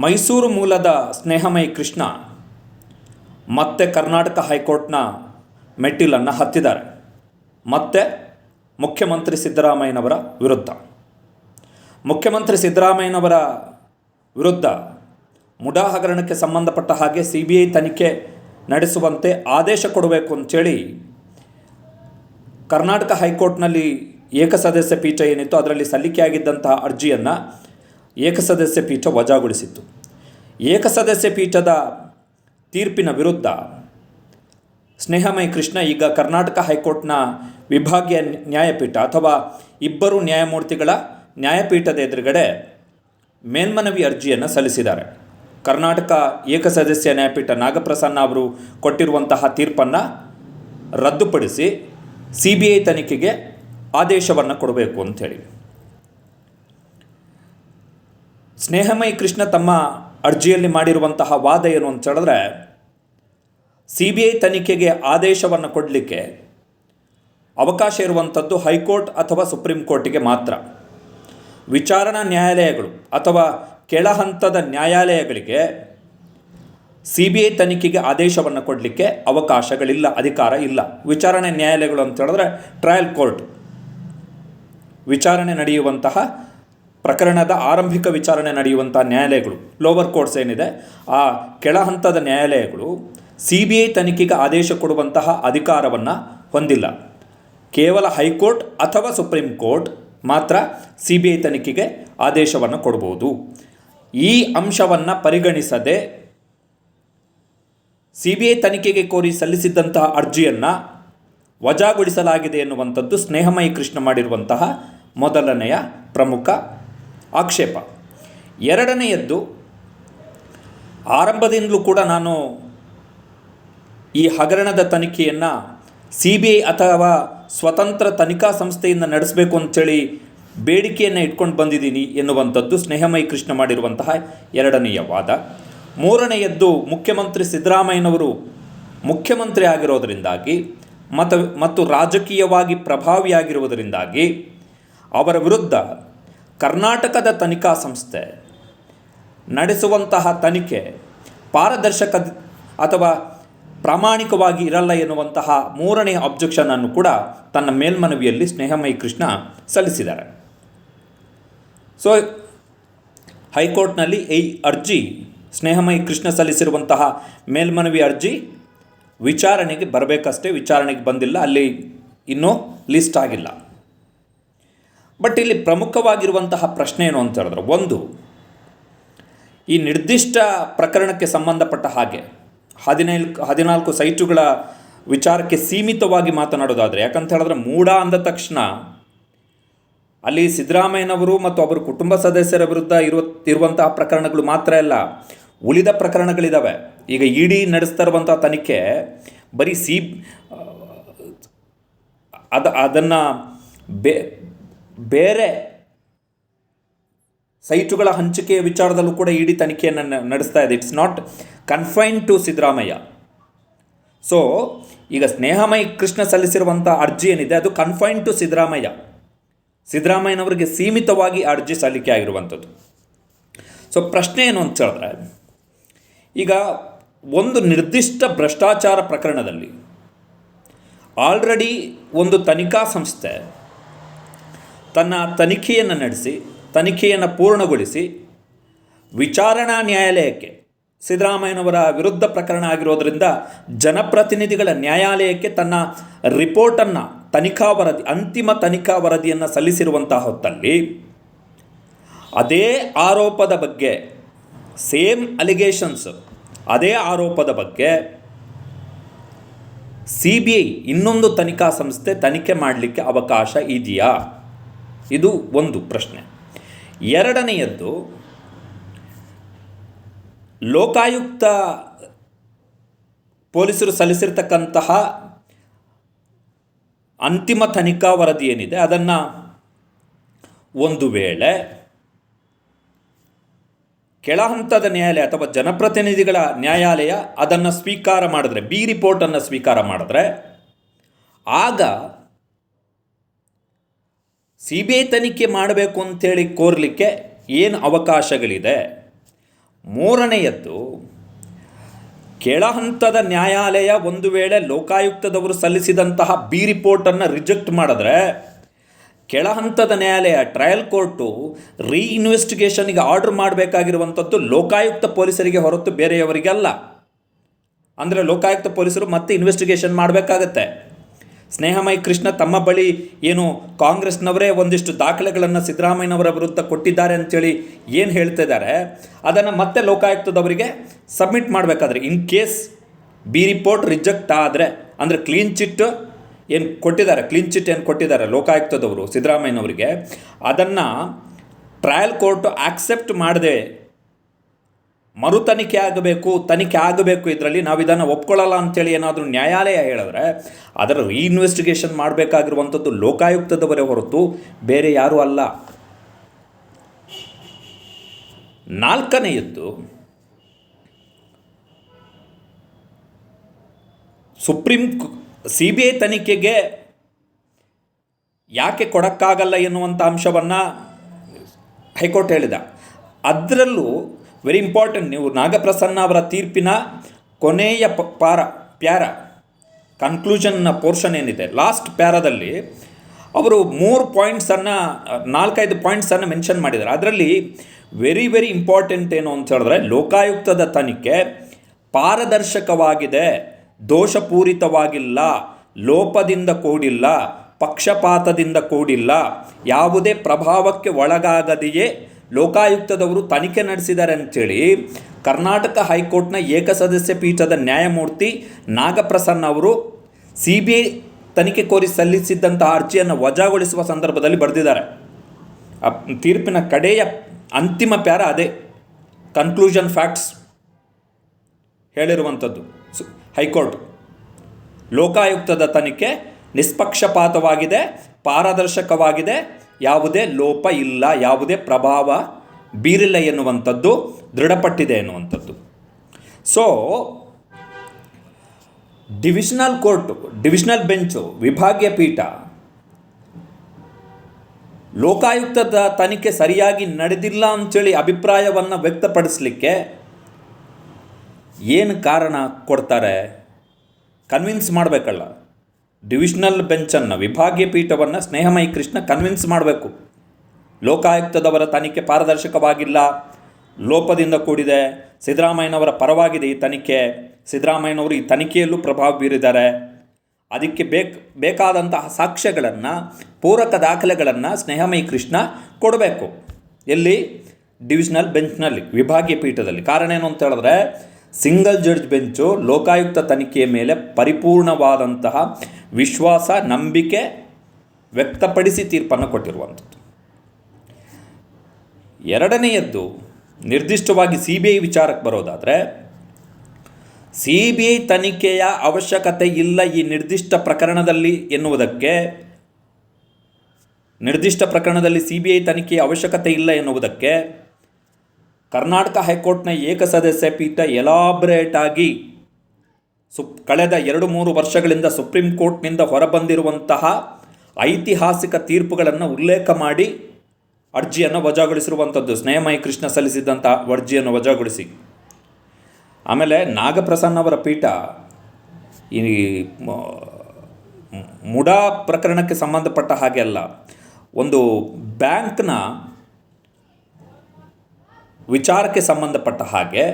ಮೈಸೂರು ಮೂಲದ ಸ್ನೇಹಮಯಿ ಕೃಷ್ಣ ಮತ್ತೆ ಕರ್ನಾಟಕ ಹೈಕೋರ್ಟ್ನ ಮೆಟ್ಟಿಲನ್ನು ಹತ್ತಿದ್ದಾರೆ. ಮತ್ತೆ ಮುಖ್ಯಮಂತ್ರಿ ಸಿದ್ದರಾಮಯ್ಯನವರ ವಿರುದ್ಧ. ಮುಖ್ಯಮಂತ್ರಿ ಸಿದ್ದರಾಮಯ್ಯನವರ ವಿರುದ್ಧ ಮುಡಾ ಹಗರಣಕ್ಕೆ ಸಂಬಂಧಪಟ್ಟ ಹಾಗೆ ಸಿ ಬಿ ಐ ತನಿಖೆ ನಡೆಸುವಂತೆ ಆದೇಶ ಕೊಡಬೇಕು ಅಂಥೇಳಿ ಕರ್ನಾಟಕ ಹೈಕೋರ್ಟ್ನಲ್ಲಿ ಏಕಸದಸ್ಯ ಪೀಠ ಏನಿತ್ತು ಅದರಲ್ಲಿ ಸಲ್ಲಿಕೆಯಾಗಿದ್ದಂತಹ ಅರ್ಜಿಯನ್ನು ಏಕಸದಸ್ಯ ಪೀಠ ವಜಾಗೊಳಿಸಿತ್ತು. ಏಕಸದಸ್ಯ ಪೀಠದ ತೀರ್ಪಿನ ವಿರುದ್ಧ ಸ್ನೇಹಮಯ ಕೃಷ್ಣ ಈಗ ಕರ್ನಾಟಕ ಹೈಕೋರ್ಟ್ನ ವಿಭಾಗೀಯ ನ್ಯಾಯಪೀಠ ಅಥವಾ ಇಬ್ಬರು ನ್ಯಾಯಮೂರ್ತಿಗಳ ನ್ಯಾಯಪೀಠದ ಎದುರುಗಡೆ ಮೇಲ್ಮನವಿ ಅರ್ಜಿಯನ್ನು ಸಲ್ಲಿಸಿದ್ದಾರೆ. ಕರ್ನಾಟಕ ಏಕಸದಸ್ಯ ನ್ಯಾಯಪೀಠ ನಾಗಪ್ರಸನ್ನ ಅವರು ಕೊಟ್ಟಿರುವಂತಹ ತೀರ್ಪನ್ನು ರದ್ದುಪಡಿಸಿ ಸಿ ಬಿ ಐ ತನಿಖೆಗೆ ಆದೇಶವನ್ನು ಕೊಡಬೇಕು ಅಂಥೇಳಿ ಸ್ನೇಹಮಯಿ ಕೃಷ್ಣ ತಮ್ಮ ಅರ್ಜಿಯಲ್ಲಿ ಮಾಡಿರುವಂತಹ ವಾದ ಏನು ಅಂತ ಹೇಳಿದ್ರೆ ಸಿ ಬಿ ಐ ತನಿಖೆಗೆ ಆದೇಶವನ್ನು ಕೊಡಲಿಕ್ಕೆ ಅವಕಾಶ ಇರುವಂಥದ್ದು ಹೈಕೋರ್ಟ್ ಅಥವಾ ಸುಪ್ರೀಂ ಕೋರ್ಟಿಗೆ ಮಾತ್ರ. ವಿಚಾರಣಾ ನ್ಯಾಯಾಲಯಗಳು ಅಥವಾ ಕೆಳಹಂತದ ನ್ಯಾಯಾಲಯಗಳಿಗೆ ಸಿ ಬಿ ಐ ತನಿಖೆಗೆ ಆದೇಶವನ್ನು ಕೊಡಲಿಕ್ಕೆ ಅವಕಾಶಗಳಿಲ್ಲ, ಅಧಿಕಾರ ಇಲ್ಲ. ವಿಚಾರಣೆ ನ್ಯಾಯಾಲಯಗಳು ಅಂತ ಹೇಳಿದ್ರೆ, ಟ್ರಯಲ್ ಕೋರ್ಟ್ ವಿಚಾರಣೆ ನಡೆಯುವಂತಹ ಪ್ರಕರಣದ ಆರಂಭಿಕ ವಿಚಾರಣೆ ನಡೆಯುವಂಥ ನ್ಯಾಯಾಲಯಗಳು ಲೋವರ್ ಕೋರ್ಟ್ಸ್ ಏನಿದೆ, ಆ ಕೆಳ ಹಂತದ ನ್ಯಾಯಾಲಯಗಳು ಸಿ ಬಿ ಐ ತನಿಖೆಗೆ ಆದೇಶ ಕೊಡುವಂತಹ ಅಧಿಕಾರವನ್ನು ಹೊಂದಿಲ್ಲ. ಕೇವಲ ಹೈಕೋರ್ಟ್ ಅಥವಾ ಸುಪ್ರೀಂ ಕೋರ್ಟ್ ಮಾತ್ರ ಸಿ ಬಿ ಐ ತನಿಖೆಗೆ ಆದೇಶವನ್ನು ಕೊಡ್ಬೋದು. ಈ ಅಂಶವನ್ನು ಪರಿಗಣಿಸದೆ ಸಿ ಬಿ ಐ ತನಿಖೆಗೆ ಕೋರಿ ಸಲ್ಲಿಸಿದ್ದಂತಹ ಅರ್ಜಿಯನ್ನು ವಜಾಗೊಳಿಸಲಾಗಿದೆ ಎನ್ನುವಂಥದ್ದು ಸ್ನೇಹಮಯಿ ಕೃಷ್ಣ ಮಾಡಿರುವಂತಹ ಮೊದಲನೆಯ ಪ್ರಮುಖ ಆಕ್ಷೇಪ. ಎರಡನೆಯದ್ದು, ಆರಂಭದಿಂದಲೂ ಕೂಡ ನಾನು ಈ ಹಗರಣದ ತನಿಖೆಯನ್ನು ಸಿ ಬಿ ಐ ಅಥವಾ ಸ್ವತಂತ್ರ ತನಿಖಾ ಸಂಸ್ಥೆಯಿಂದ ನಡೆಸಬೇಕು ಅಂಥೇಳಿ ಬೇಡಿಕೆಯನ್ನು ಇಟ್ಕೊಂಡು ಬಂದಿದ್ದೀನಿ ಎನ್ನುವಂಥದ್ದು ಸ್ನೇಹಮಯಿ ಕೃಷ್ಣ ಮಾಡಿರುವಂತಹ ಎರಡನೆಯ ವಾದ. ಮೂರನೆಯದ್ದು, ಮುಖ್ಯಮಂತ್ರಿ ಸಿದ್ದರಾಮಯ್ಯನವರು ಮುಖ್ಯಮಂತ್ರಿ ಆಗಿರೋದರಿಂದಾಗಿ ಮತ್ತು ಮತ್ತು ರಾಜಕೀಯವಾಗಿ ಪ್ರಭಾವಿಯಾಗಿರುವುದರಿಂದಾಗಿ ಅವರ ವಿರುದ್ಧ ಕರ್ನಾಟಕದ ತನಿಖಾ ಸಂಸ್ಥೆ ನಡೆಸುವಂತಹ ತನಿಖೆ ಪಾರದರ್ಶಕ ಅಥವಾ ಪ್ರಾಮಾಣಿಕವಾಗಿ ಇರಲ್ಲ ಎನ್ನುವಂತಹ ಮೂರನೇ ಅಬ್ಜೆಕ್ಷನನ್ನು ಕೂಡ ತನ್ನ ಮೇಲ್ಮನವಿಯಲ್ಲಿ ಸ್ನೇಹಮಯಿ ಕೃಷ್ಣ ಸಲ್ಲಿಸಿದ್ದಾರೆ. ಸೊ ಹೈಕೋರ್ಟ್ನಲ್ಲಿ ಈ ಅರ್ಜಿ, ಸ್ನೇಹಮಯಿ ಕೃಷ್ಣ ಸಲ್ಲಿಸಿರುವಂತಹ ಮೇಲ್ಮನವಿ ಅರ್ಜಿ ವಿಚಾರಣೆಗೆ ಬರಬೇಕಷ್ಟೇ, ವಿಚಾರಣೆಗೆ ಬಂದಿಲ್ಲ, ಅಲ್ಲಿ ಇನ್ನೂ ಲಿಸ್ಟ್ ಆಗಿಲ್ಲ. ಬಟ್ ಇಲ್ಲಿ ಪ್ರಮುಖವಾಗಿರುವಂತಹ ಪ್ರಶ್ನೆ ಏನು ಅಂತ ಹೇಳಿದ್ರೆ, ಒಂದು, ಈ ನಿರ್ದಿಷ್ಟ ಪ್ರಕರಣಕ್ಕೆ ಸಂಬಂಧಪಟ್ಟ ಹಾಗೆ ಹದಿನೈದು ಹದಿನಾಲ್ಕು ಸೈಟುಗಳ ವಿಚಾರಕ್ಕೆ ಸೀಮಿತವಾಗಿ ಮಾತನಾಡೋದಾದರೆ, ಯಾಕಂತ ಹೇಳಿದ್ರೆ ಮೂಡ ಅಂದ ತಕ್ಷಣ ಅಲ್ಲಿ ಸಿದ್ದರಾಮಯ್ಯನವರು ಮತ್ತು ಅವರ ಕುಟುಂಬ ಸದಸ್ಯರ ವಿರುದ್ಧ ಇರುವ, ಇರುವಂತಹ ಪ್ರಕರಣಗಳು ಮಾತ್ರ ಅಲ್ಲ, ಉಳಿದ ಪ್ರಕರಣಗಳಿದ್ದಾವೆ ಈಗ ಇ ಡಿ ನಡೆಸ್ತಾ ಇರುವಂತಹ ತನಿಖೆ ಬರೀ ಸಿ ಅದ, ಅದನ್ನು ಬೇ ಬೇರೆ ಸೈಟುಗಳ ಹಂಚಿಕೆಯ ವಿಚಾರದಲ್ಲೂ ಕೂಡ ಇಡೀ ತನಿಖೆಯನ್ನು ನಡೆಸ್ತಾ ಇದೆ. It's not confine to Siddaramaiah. So ಈಗ ಸ್ನೇಹಮಯಿ ಕೃಷ್ಣ ಸಲ್ಲಿಸಿರುವಂಥ ಅರ್ಜಿ ಏನಿದೆ? ಅದು ಕನ್ಫೈನ್ ಟು ಸಿದ್ದರಾಮಯ್ಯ. ಸಿದ್ದರಾಮಯ್ಯನವರಿಗೆ ಸೀಮಿತವಾಗಿ ಅರ್ಜಿ ಸಲ್ಲಿಕೆ ಆಗಿರುವಂಥದ್ದು. ಸೊ ಪ್ರಶ್ನೆ ಏನು ಅಂತ ಹೇಳಿದ್ರೆ, ಈಗ ಒಂದು ನಿರ್ದಿಷ್ಟ ಭ್ರಷ್ಟಾಚಾರ ಪ್ರಕರಣದಲ್ಲಿ ಆಲ್ರೆಡಿ ಒಂದು ತನಿಖಾ ಸಂಸ್ಥೆ ತನ್ನ ತನಿಖೆಯನ್ನು ನಡೆಸಿ, ತನಿಖೆಯನ್ನು ಪೂರ್ಣಗೊಳಿಸಿ, ವಿಚಾರಣಾ ನ್ಯಾಯಾಲಯಕ್ಕೆ, ಸಿದ್ದರಾಮಯ್ಯನವರ ವಿರುದ್ಧ ಪ್ರಕರಣ ಆಗಿರೋದರಿಂದ ಜನಪ್ರತಿನಿಧಿಗಳ ನ್ಯಾಯಾಲಯಕ್ಕೆ ತನ್ನ ರಿಪೋರ್ಟನ್ನು, ತನಿಖಾ ವರದಿ, ಅಂತಿಮ ತನಿಖಾ ವರದಿಯನ್ನು ಸಲ್ಲಿಸಿರುವಂತಹ ಹೊತ್ತಲ್ಲಿ ಅದೇ ಆರೋಪದ ಬಗ್ಗೆ, ಸೇಮ್ ಅಲಿಗೇಷನ್ಸ್, ಅದೇ ಆರೋಪದ ಬಗ್ಗೆ ಸಿ ಬಿ ಐ ಇನ್ನೊಂದು ತನಿಖಾ ಸಂಸ್ಥೆ ತನಿಖೆ ಮಾಡಲಿಕ್ಕೆ ಅವಕಾಶ ಇದೆಯಾ? ಇದು ಒಂದು ಪ್ರಶ್ನೆ. ಎರಡನೆಯದ್ದು, ಲೋಕಾಯುಕ್ತ ಪೊಲೀಸರು ಸಲ್ಲಿಸಿರ್ತಕ್ಕಂತಹ ಅಂತಿಮ ತನಿಖಾ ವರದಿ ಏನಿದೆ, ಅದನ್ನು ಒಂದು ವೇಳೆ ಕೆಳಹಂತದ ನ್ಯಾಯಾಲಯ ಅಥವಾ ಜನಪ್ರತಿನಿಧಿಗಳ ನ್ಯಾಯಾಲಯ ಅದನ್ನು ಸ್ವೀಕಾರ ಮಾಡಿದ್ರೆ, ಬಿ ರಿಪೋರ್ಟನ್ನು ಸ್ವೀಕಾರ ಮಾಡಿದ್ರೆ, ಆಗ ಸಿ ಬಿ ಐ ತನಿಖೆ ಮಾಡಬೇಕು ಅಂಥೇಳಿ ಕೋರಲಿಕ್ಕೆ ಏನು ಅವಕಾಶಗಳಿದೆ? ಮೂರನೆಯದ್ದು, ಕೆಳ ಹಂತದ ನ್ಯಾಯಾಲಯ ಒಂದು ವೇಳೆ ಲೋಕಾಯುಕ್ತದವರು ಸಲ್ಲಿಸಿದಂತಹ ಬಿ ರಿಪೋರ್ಟನ್ನು ರಿಜೆಕ್ಟ್ ಮಾಡಿದ್ರೆ, ಕೆಳ ಹಂತದ ನ್ಯಾಯಾಲಯ, ಟ್ರಯಲ್ ಕೋರ್ಟು ರೀ ಇನ್ವೆಸ್ಟಿಗೇಷನ್ಗೆ ಆರ್ಡರ್ ಮಾಡಬೇಕಾಗಿರುವಂಥದ್ದು ಲೋಕಾಯುಕ್ತ ಪೊಲೀಸರಿಗೆ ಹೊರತು ಬೇರೆಯವರಿಗೆ ಅಲ್ಲ. ಅಂದರೆ ಲೋಕಾಯುಕ್ತ ಪೊಲೀಸರು ಮತ್ತೆ ಇನ್ವೆಸ್ಟಿಗೇಷನ್ ಮಾಡಬೇಕಾಗತ್ತೆ. ಸ್ನೇಹಮಯಿ ಕೃಷ್ಣ ತಮ್ಮ ಬಳಿ ಏನು ಕಾಂಗ್ರೆಸ್ನವರೇ ಒಂದಿಷ್ಟು ದಾಖಲೆಗಳನ್ನು ಸಿದ್ದರಾಮಯ್ಯನವರ ವಿರುದ್ಧ ಕೊಟ್ಟಿದ್ದಾರೆ ಅಂತೇಳಿ ಏನು ಹೇಳ್ತಿದ್ದಾರೆ ಅದನ್ನು ಮತ್ತೆ ಲೋಕಾಯುಕ್ತದವರಿಗೆ ಸಬ್ಮಿಟ್ ಮಾಡಬೇಕಾದ್ರೆ in case B report reject ಆದರೆ, ಅಂದರೆ ಕ್ಲೀನ್ ಚಿಟ್ ಏನು ಕೊಟ್ಟಿದ್ದಾರೆ ಕ್ಲೀನ್ ಚಿಟ್ ಏನು ಕೊಟ್ಟಿದ್ದಾರೆ ಲೋಕಾಯುಕ್ತದವರು ಸಿದ್ದರಾಮಯ್ಯನವರಿಗೆ, ಅದನ್ನು ಟ್ರಯಲ್ ಕೋರ್ಟು ಆಕ್ಸೆಪ್ಟ್ ಮಾಡದೆ ಮರು ತನಿಖೆ ಆಗಬೇಕು ತನಿಖೆ ಆಗಬೇಕು ಇದರಲ್ಲಿ ನಾವು ಇದನ್ನು ಒಪ್ಕೊಳ್ಳಲ್ಲ ಅಂತೇಳಿ ಏನಾದರೂ ನ್ಯಾಯಾಲಯ ಹೇಳಿದ್ರೆ, ಅದರ ರೀಇನ್ವೆಸ್ಟಿಗೇಷನ್ ಮಾಡಬೇಕಾಗಿರುವಂಥದ್ದು ಲೋಕಾಯುಕ್ತದವರೇ ಹೊರತು ಬೇರೆ ಯಾರೂ ಅಲ್ಲ. ನಾಲ್ಕನೆಯದ್ದು ಸುಪ್ರೀಂ ಸಿ ಬಿ ಐ ತನಿಖೆಗೆ ಯಾಕೆ ಕೊಡೋಕ್ಕಾಗಲ್ಲ ಎನ್ನುವಂಥ ಅಂಶವನ್ನು ಹೈಕೋರ್ಟ್ ಹೇಳಿದ. ಅದರಲ್ಲೂ ವೆರಿ ಇಂಪಾರ್ಟೆಂಟ್ ನೀವು ನಾಗಪ್ರಸನ್ನ ಅವರ ತೀರ್ಪಿನ ಕೊನೆಯ ಪ, ಪಾರ, ಪ್ಯಾರ ಕನ್ಕ್ಲೂಷನ್ನ ಪೋರ್ಷನ್ ಏನಿದೆ? ಲಾಸ್ಟ್ ಪ್ಯಾರದಲ್ಲಿ ಅವರು ಮೂರು ಪಾಯಿಂಟ್ಸನ್ನು ನಾಲ್ಕೈದು ಪಾಯಿಂಟ್ಸನ್ನು ಮೆನ್ಷನ್ ಮಾಡಿದ್ದಾರೆ. ಅದರಲ್ಲಿ ವೆರಿ ವೆರಿ ಇಂಪಾರ್ಟೆಂಟ್ ಏನು ಅಂತ ಹೇಳಿದ್ರೆ, ಲೋಕಾಯುಕ್ತದ ತನಿಖೆ ಪಾರದರ್ಶಕವಾಗಿದೆ, ದೋಷಪೂರಿತವಾಗಿಲ್ಲ, ಲೋಪದಿಂದ ಕೂಡಿಲ್ಲ, ಪಕ್ಷಪಾತದಿಂದ ಕೂಡಿಲ್ಲ, ಯಾವುದೇ ಪ್ರಭಾವಕ್ಕೆ ಒಳಗಾಗದೆಯೇ ಲೋಕಾಯುಕ್ತದವರು ತನಿಖೆ ನಡೆಸಿದ್ದಾರೆ ಅಂಥೇಳಿ ಕರ್ನಾಟಕ ಹೈಕೋರ್ಟ್ನ ಏಕಸದಸ್ಯ ಪೀಠದ ನ್ಯಾಯಮೂರ್ತಿ ನಾಗಪ್ರಸನ್ನ ಅವರು ಸಿ ಬಿ ಐ ತನಿಖೆ ಕೋರಿ ಸಲ್ಲಿಸಿದ್ದಂತಹ ಅರ್ಜಿಯನ್ನು ವಜಾಗೊಳಿಸುವ ಸಂದರ್ಭದಲ್ಲಿ ಬರೆದಿದ್ದಾರೆ. ತೀರ್ಪಿನ ಕಡೆಯ ಅಂತಿಮ ಪ್ಯಾರ ಅದೇ. Conclusion facts ಹೇಳಿರುವಂಥದ್ದು. High court. ಲೋಕಾಯುಕ್ತದ ತನಿಖೆ ನಿಷ್ಪಕ್ಷಪಾತವಾಗಿದೆ, ಪಾರದರ್ಶಕವಾಗಿದೆ ಯಾವುದೇ ಲೋಪ ಇಲ್ಲ, ಯಾವುದೇ ಪ್ರಭಾವ ಬೀರಿಲ್ಲ ಎನ್ನುವಂಥದ್ದು ದೃಢಪಟ್ಟಿದೆ ಎನ್ನುವಂಥದ್ದು. So divisional court divisional bench ವಿಭಾಗೀಯ ಪೀಠ ಲೋಕಾಯುಕ್ತದ ತನಿಖೆ ಸರಿಯಾಗಿ ನಡೆದಿಲ್ಲ ಅಂಥೇಳಿ ಅಭಿಪ್ರಾಯವನ್ನು ವ್ಯಕ್ತಪಡಿಸಲಿಕ್ಕೆ ಏನು ಕಾರಣ ಕೊಡ್ತಾರೆ? ಕನ್ವಿನ್ಸ್ ಮಾಡಬೇಕಲ್ಲ. ಡಿವಿಷನಲ್ ಬೆಂಚನ್ನು ವಿಭಾಗೀಯ ಪೀಠವನ್ನು ಸ್ನೇಹಮಯಿ ಕೃಷ್ಣ ಕನ್ವಿನ್ಸ್ ಮಾಡಬೇಕು. ಲೋಕಾಯುಕ್ತದವರ ತನಿಖೆ ಪಾರದರ್ಶಕವಾಗಿಲ್ಲ. ಲೋಪದಿಂದ ಕೂಡಿದೆ. ಸಿದ್ದರಾಮಯ್ಯನವರ ಪರವಾಗಿದೆ ಈ ತನಿಖೆ. ಸಿದ್ದರಾಮಯ್ಯನವರು ಈ ತನಿಖೆಯಲ್ಲೂ ಪ್ರಭಾವ ಬೀರಿದ್ದಾರೆ. ಅದಕ್ಕೆ ಬೇಕು, ಬೇಕಾದಂತಹ ಸಾಕ್ಷ್ಯಗಳನ್ನು, ಪೂರಕ ದಾಖಲೆಗಳನ್ನು ಸ್ನೇಹಮಯಿ ಕೃಷ್ಣ ಕೊಡಬೇಕು. ಎಲ್ಲಿ? ಡಿವಿಷನಲ್ ಬೆಂಚ್ನಲ್ಲಿ, ವಿಭಾಗೀಯ ಪೀಠದಲ್ಲಿ. ಕಾರಣ ಏನು ಅಂತ ಹೇಳಿದ್ರೆ, ಸಿಂಗಲ್ ಜಡ್ಜ್ ಬೆಂಚು ಲೋಕಾಯುಕ್ತ ತನಿಖೆಯ ಮೇಲೆ ಪರಿಪೂರ್ಣವಾದಂತಹ ವಿಶ್ವಾಸ, ನಂಬಿಕೆ ವ್ಯಕ್ತಪಡಿಸಿ ತೀರ್ಪನ್ನು ಕೊಟ್ಟಿರುವಂಥದ್ದು. ಎರಡನೆಯದ್ದು, ನಿರ್ದಿಷ್ಟವಾಗಿ ಸಿ ಬಿ ಐ ವಿಚಾರಕ್ಕೆ ಬರೋದಾದರೆ, ಸಿ ಬಿ ಐ ತನಿಖೆಯ ಅವಶ್ಯಕತೆ ಇಲ್ಲ ಈ ನಿರ್ದಿಷ್ಟ ಪ್ರಕರಣದಲ್ಲಿ ಎನ್ನುವುದಕ್ಕೆ, ನಿರ್ದಿಷ್ಟ ಪ್ರಕರಣದಲ್ಲಿ ಸಿ ಬಿ ಐ ತನಿಖೆಯ ಅವಶ್ಯಕತೆ ಇಲ್ಲ ಎನ್ನುವುದಕ್ಕೆ ಕರ್ನಾಟಕ ಹೈಕೋರ್ಟ್ನ ಏಕಸದಸ್ಯ ಪೀಠ ಎಲಾಬ್ರೇಟ್ ಆಗಿ ಸುಪ್, ಕಳೆದ ಎರಡು ಮೂರು ವರ್ಷಗಳಿಂದ ಸುಪ್ರೀಂ ಕೋರ್ಟ್ನಿಂದ ಹೊರಬಂದಿರುವಂತಹ ಐತಿಹಾಸಿಕ ತೀರ್ಪುಗಳನ್ನು ಉಲ್ಲೇಖ ಮಾಡಿ ಅರ್ಜಿಯನ್ನು ವಜಾಗೊಳಿಸಿರುವಂಥದ್ದು. ಸ್ನೇಹಮಯಿ ಕೃಷ್ಣ ಸಲ್ಲಿಸಿದ್ದಂಥ ಅರ್ಜಿಯನ್ನು ವಜಾಗೊಳಿಸಿ. ಆಮೇಲೆ ನಾಗಪ್ರಸನ್ನ ಅವರ ಪೀಠ ಈ ಮುಡಾ ಪ್ರಕರಣಕ್ಕೆ ಸಂಬಂಧಪಟ್ಟ ಹಾಗೆ ಅಲ್ಲ, ಒಂದು ಬ್ಯಾಂಕ್ನ ವಿಚಾರಕ್ಕೆ ಸಂಬಂಧಪಟ್ಟ ಹಾಗೆ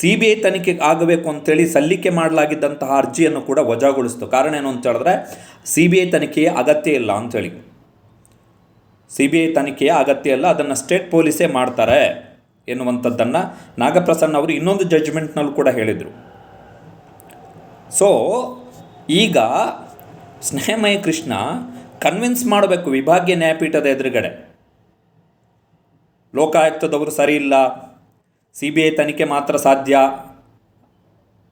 ಸಿ ಬಿ ಐ ತನಿಖೆ ಆಗಬೇಕು ಅಂತೇಳಿ ಸಲ್ಲಿಕೆ ಮಾಡಲಾಗಿದ್ದಂತಹ ಅರ್ಜಿಯನ್ನು ಕೂಡ ವಜಾಗೊಳಿಸ್ತು. ಕಾರಣ ಏನು ಅಂತ ಹೇಳಿದ್ರೆ, ಸಿ ಬಿ ಐ ತನಿಖೆಯ ಅಗತ್ಯ ಇಲ್ಲ ಅಂಥೇಳಿ ಸಿ ಬಿ ಐ ತನಿಖೆಯ ಅಗತ್ಯ ಇಲ್ಲ, ಅದನ್ನು ಸ್ಟೇಟ್ ಪೊಲೀಸೇ ಮಾಡ್ತಾರೆ ಎನ್ನುವಂಥದ್ದನ್ನು ನಾಗಪ್ರಸನ್ನ ಅವರು ಇನ್ನೊಂದು ಜಡ್ಜ್ಮೆಂಟ್ನಲ್ಲೂ ಕೂಡ ಹೇಳಿದರು. ಸೊ, ಈಗ ಸ್ನೇಹಮಯ ಕೃಷ್ಣ ಕನ್ವಿನ್ಸ್ ಮಾಡಬೇಕು ವಿಭಾಗೀಯ ನ್ಯಾಯಪೀಠದ ಎದುರುಗಡೆ. ಲೋಕಾಯುಕ್ತದವರು ಸರಿ ಇಲ್ಲ ಸಿ ಬಿ ಐ ತನಿಖೆ ಮಾತ್ರ ಸಾಧ್ಯ?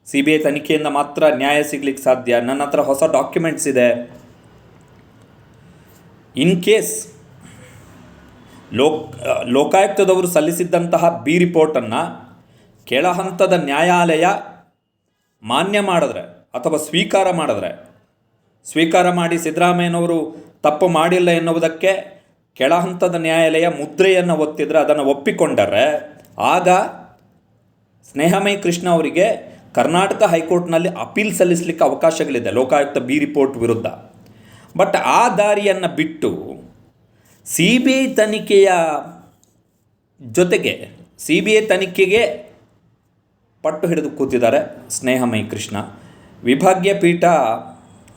ಸಿ ಬಿ ಐ ತನಿಖೆಯಿಂದ ಮಾತ್ರ ನ್ಯಾಯ ಸಿಗ್ಲಿಕ್ಕೆ ಸಾಧ್ಯ? ನನ್ನ ಹತ್ರ ಹೊಸ ಡಾಕ್ಯುಮೆಂಟ್ಸ್ ಇದೆ. ಇನ್ ಕೇಸ್ ಲೋಕ್, ಲೋಕಾಯುಕ್ತದವರು ಸಲ್ಲಿಸಿದ್ದಂತಹ ಬಿ ರಿಪೋರ್ಟನ್ನು ಕೆಳಹಂತದ ನ್ಯಾಯಾಲಯ ಮಾನ್ಯ ಮಾಡಿದ್ರೆ ಅಥವಾ ಸ್ವೀಕಾರ ಮಾಡಿದ್ರೆ, ಸ್ವೀಕಾರ ಮಾಡಿ ಸಿದ್ದರಾಮಯ್ಯನವರು ತಪ್ಪು ಮಾಡಿಲ್ಲ ಎನ್ನುವುದಕ್ಕೆ ಕೆಳಹಂತದ ನ್ಯಾಯಾಲಯ ಮುದ್ರೆಯನ್ನು ಒತ್ತಿದರೆ ಅದನ್ನು ಒಪ್ಪಿಕೊಂಡರೆ ಆಗ ಸ್ನೇಹಮಯ ಕೃಷ್ಣ ಅವರಿಗೆ ಕರ್ನಾಟಕ ಹೈಕೋರ್ಟ್ನಲ್ಲಿ ಅಪೀಲ್ ಸಲ್ಲಿಸಲಿಕ್ಕೆ ಅವಕಾಶಗಳಿದೆ. ಲೋಕಾಯುಕ್ತ ಬಿ ರಿಪೋರ್ಟ್ ವಿರುದ್ಧ. ಬಟ್ ಆ ದಾರಿಯನ್ನು ಬಿಟ್ಟು ಸಿ ಬಿ ಐ ತನಿಖೆಯ ಜೊತೆಗೆ ಸಿ ಬಿ ಐ ತನಿಖೆಗೆ ಪಟ್ಟು ಹಿಡಿದು ಕೂತಿದ್ದಾರೆ ಸ್ನೇಹಮಯಿ ಕೃಷ್ಣ. ವಿಭಾಗ್ಯ ಪೀಠ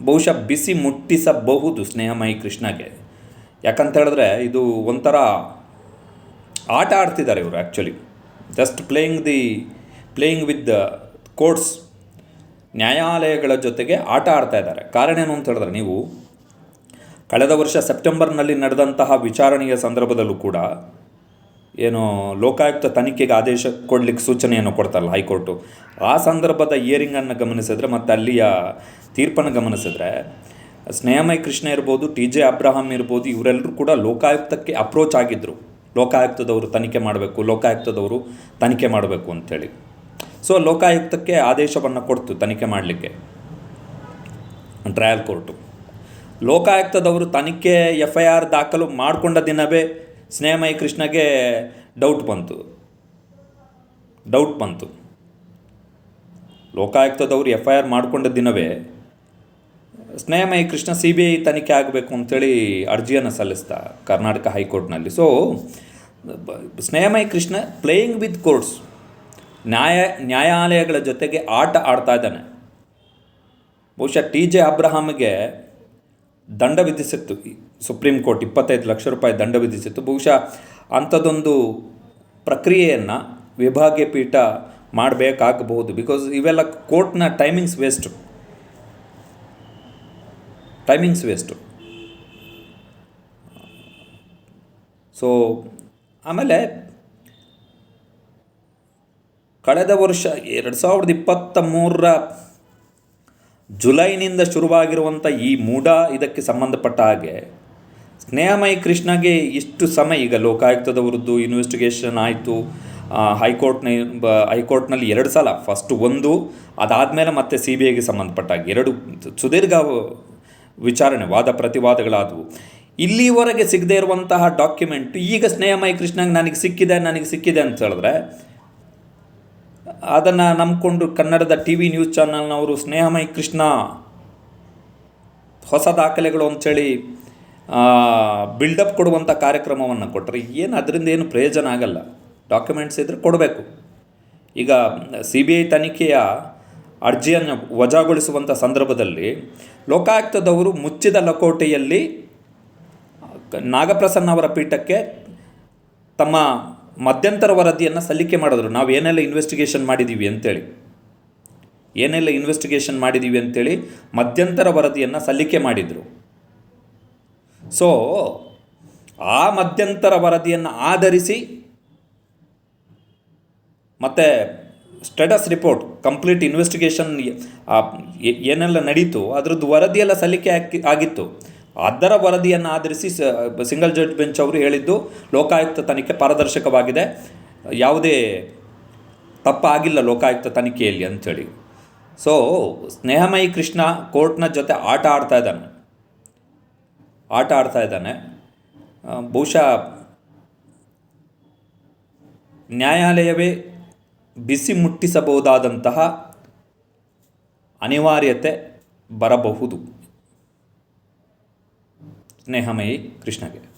ಬಹುಶಃ ಬಿಸಿ ಮುಟ್ಟಿಸಬಹುದು ಸ್ನೇಹಮಯಿ ಕೃಷ್ಣಗೆ. ಯಾಕಂತ ಹೇಳಿದ್ರೆ ಇದು ಒಂಥರ ಆಟ ಆಡ್ತಿದ್ದಾರೆ ಇವರು actually just playing the playing with the courts ನ್ಯಾಯಾಲಯಗಳ ಜೊತೆಗೆ ಆಟ ಆಡ್ತಾ ಇದ್ದಾರೆ. ಕಾರಣ ಏನು ಅಂತ ಹೇಳಿದ್ರೆ ನೀವು ಕಳೆದ ವರ್ಷ ಸೆಪ್ಟೆಂಬರ್ನಲ್ಲಿ ನಡೆದಂತಹ ವಿಚಾರಣೆಯ ಸಂದರ್ಭದಲ್ಲೂ ಕೂಡ ಏನು ಲೋಕಾಯುಕ್ತ ತನಿಖೆಗೆ ಆದೇಶ ಕೊಡಲಿಕ್ಕೆ ಸೂಚನೆಯನ್ನು ಕೊಡ್ತಾರಲ್ಲ ಹೈಕೋರ್ಟು. ಆ ಸಂದರ್ಭದ ಇಯರಿಂಗನ್ನು ಗಮನಿಸಿದ್ರೆ ಮತ್ತು ಅಲ್ಲಿಯ ತೀರ್ಪನ್ನು ಗಮನಿಸಿದ್ರೆ ಸ್ನೇಹಮಯ ಕೃಷ್ಣ ಇರ್ಬೋದು, ಟಿ ಜೆ ಅಬ್ರಹಾಂ ಇರ್ಬೋದು, ಇವರೆಲ್ಲರೂ ಕೂಡ ಲೋಕಾಯುಕ್ತಕ್ಕೆ ಅಪ್ರೋಚ್ ಆಗಿದ್ದರು ಲೋಕಾಯುಕ್ತದವರು ತನಿಖೆ ಮಾಡಬೇಕು, ಲೋಕಾಯುಕ್ತದವರು ತನಿಖೆ ಮಾಡಬೇಕು ಅಂಥೇಳಿ. ಸೊ ಲೋಕಾಯುಕ್ತಕ್ಕೆ ಆದೇಶವನ್ನು ಕೊಡ್ತು ತನಿಖೆ ಮಾಡಲಿಕ್ಕೆ. ಟ್ರಯಲ್ ಕೋರ್ಟು ಲೋಕಾಯುಕ್ತದವರು ತನಿಖೆ ಎಫ್ ಐ ಆರ್ ದಾಖಲು ಮಾಡಿಕೊಂಡ ದಿನವೇ ಸ್ನೇಹಮಯಿ ಕೃಷ್ಣಗೆ ಡೌಟ್ ಬಂತು. ಡೌಟ್ ಬಂತು. ಲೋಕಾಯುಕ್ತದವರು ಎಫ್ ಐ ಆರ್ ಮಾಡಿಕೊಂಡ ದಿನವೇ Snehamayi Krishna C B I ತನಿಖೆ ಆಗಬೇಕು ಅಂತೇಳಿ ಅರ್ಜಿಯನ್ನು ಸಲ್ಲಿಸ್ತಾ ಕರ್ನಾಟಕ ಹೈಕೋರ್ಟ್ನಲ್ಲಿ. So Snehamaya Krishna playing with courts ನ್ಯಾಯ, ನ್ಯಾಯಾಲಯಗಳ ಜೊತೆಗೆ ಆಟ ಆಡ್ತಾ ಇದ್ದಾನೆ. ಬಹುಶಃ ಟಿ ಜೆ ಅಬ್ರಹಾಮ್ಗೆ ದಂಡ ವಿಧಿಸಿತ್ತು. ಸುಪ್ರೀಂ ಕೋರ್ಟ್ ಇಪ್ಪತ್ತೈದು ಲಕ್ಷ ರೂಪಾಯಿ ದಂಡ ವಿಧಿಸಿತ್ತು. ಬಹುಶಃ ಅಂಥದ್ದೊಂದು ಪ್ರಕ್ರಿಯೆಯನ್ನು ವಿಭಾಗೀಯ ಪೀಠ ಮಾಡಬೇಕಾಗಬಹುದು. ಬಿಕಾಸ್ ಇವೆಲ್ಲ ಕೋರ್ಟ್ನ timings waste timings waste so ಆಮೇಲೆ ಕಳೆದ ವರ್ಷ ಎರಡು ಸಾವಿರದ ಇಪ್ಪತ್ತ ಮೂರರ ಜುಲೈನಿಂದ ಶುರುವಾಗಿರುವಂಥ ಈ ಮೂಡ ಇದಕ್ಕೆ ಸಂಬಂಧಪಟ್ಟ ಹಾಗೆ ಸ್ನೇಹಮಯಿ ಕೃಷ್ಣಗೆ ಇಷ್ಟು ಸಮಯ, ಈಗ ಲೋಕಾಯುಕ್ತದವರದ್ದು ಇನ್ವೆಸ್ಟಿಗೇಷನ್ ಆಯಿತು. ಹೈಕೋರ್ಟ್ನ ಹೈಕೋರ್ಟ್ನಲ್ಲಿ ಎರಡು ಸಲ ಫಸ್ಟ್ ಒಂದು, ಅದಾದಮೇಲೆ ಮತ್ತೆ ಸಿ ಬಿ ಐಗೆ ಸಂಬಂಧಪಟ್ಟ ಹಾಗೆ. ಎರಡು ಸುದೀರ್ಘ ವಿಚಾರಣೆ, ವಾದ ಪ್ರತಿವಾದಗಳಾದವು. ಇಲ್ಲಿವರೆಗೆ ಸಿಗದೇ ಇರುವಂತಹ ಡಾಕ್ಯುಮೆಂಟ್ ಈಗ ಸ್ನೇಹಮಯಿ ಕೃಷ್ಣಂಗೆ ನನಗೆ ಸಿಕ್ಕಿದೆ ನನಗೆ ಸಿಕ್ಕಿದೆ ಅಂತ ಹೇಳಿದ್ರೆ, ಅದನ್ನು ನಂಬಿಕೊಂಡು ಕನ್ನಡದ ಟಿ ವಿ ನ್ಯೂಸ್ ಚಾನಲ್ನವರು ಸ್ನೇಹಮಯಿ ಕೃಷ್ಣ ಹೊಸ ದಾಖಲೆಗಳು ಅಂಥೇಳಿ ಬಿಲ್ಡಪ್ ಕೊಡುವಂಥ ಕಾರ್ಯಕ್ರಮವನ್ನು ಕೊಟ್ಟರೆ ಏನು ಅದರಿಂದ ಏನು ಪ್ರಯೋಜನ ಆಗಲ್ಲ. ಡಾಕ್ಯುಮೆಂಟ್ಸ್ ಇದ್ದರೆ ಕೊಡಬೇಕು. ಈಗ ಸಿ ಬಿ ಐ ತನಿಖೆಯ ಅರ್ಜಿಯನ್ನು ವಜಾಗೊಳಿಸುವಂಥ ಸಂದರ್ಭದಲ್ಲಿ ಲೋಕಾಯುಕ್ತದವರು ಮುಚ್ಚಿದ ಲಕೋಟೆಯಲ್ಲಿ ನಾಗಪ್ರಸನ್ನ ಅವರ ಪೀಠಕ್ಕೆ ತಮ್ಮ ಮಧ್ಯಂತರ ವರದಿಯನ್ನು ಸಲ್ಲಿಕೆ ಮಾಡಿದ್ರು. ನಾವು ಏನೆಲ್ಲ ಇನ್ವೆಸ್ಟಿಗೇಷನ್ ಮಾಡಿದ್ದೀವಿ ಅಂತೇಳಿ. ಏನೆಲ್ಲ ಇನ್ವೆಸ್ಟಿಗೇಷನ್ ಮಾಡಿದ್ದೀವಿ ಅಂತೇಳಿ ಮಧ್ಯಂತರ ವರದಿಯನ್ನು ಸಲ್ಲಿಕೆ ಮಾಡಿದರು. ಸೊ ಆ ಮಧ್ಯಂತರ ವರದಿಯನ್ನು ಆಧರಿಸಿ ಮತ್ತು ಸ್ಟೇಟಸ್ ರಿಪೋರ್ಟ್ ಕಂಪ್ಲೀಟ್ ಇನ್ವೆಸ್ಟಿಗೇಷನ್ ಏನೆಲ್ಲ ನಡೀತು ಅದರದ್ದು ವರದಿಯೆಲ್ಲ ಸಲ್ಲಿಕೆ ಆಗಿ ಆಗಿತ್ತು. ಅದರ ವರದಿಯನ್ನು ಆಧರಿಸಿ ಸಿಂಗಲ್ ಜಡ್ಜ್ ಬೆಂಚ್ ಅವರು ಹೇಳಿದ್ದು ಲೋಕಾಯುಕ್ತ ತನಿಖೆ ಪಾರದರ್ಶಕವಾಗಿದೆ. ಯಾವುದೇ ತಪ್ಪಾಗಿಲ್ಲ ಲೋಕಾಯುಕ್ತ ತನಿಖೆಯಲ್ಲಿ ಅಂಥೇಳಿ. ಸೊ ಸ್ನೇಹಮಯಿ ಕೃಷ್ಣ ಕೋರ್ಟ್ನ ಜೊತೆ ಆಟ ಆಡ್ತಾ ಇದ್ದಾನೆ. ಆಟ ಆಡ್ತಾ ಇದ್ದಾನೆ. ಬಹುಶಃ ನ್ಯಾಯಾಲಯವೇ ಬಿಸಿ ಮುಟ್ಟಿಸಬಹುದಾದಂತಹ ಅನಿವಾರ್ಯತೆ ಬರಬಹುದು. ಸ್ನೇಹಮಯಿ ಕೃಷ್ಣಗೆ.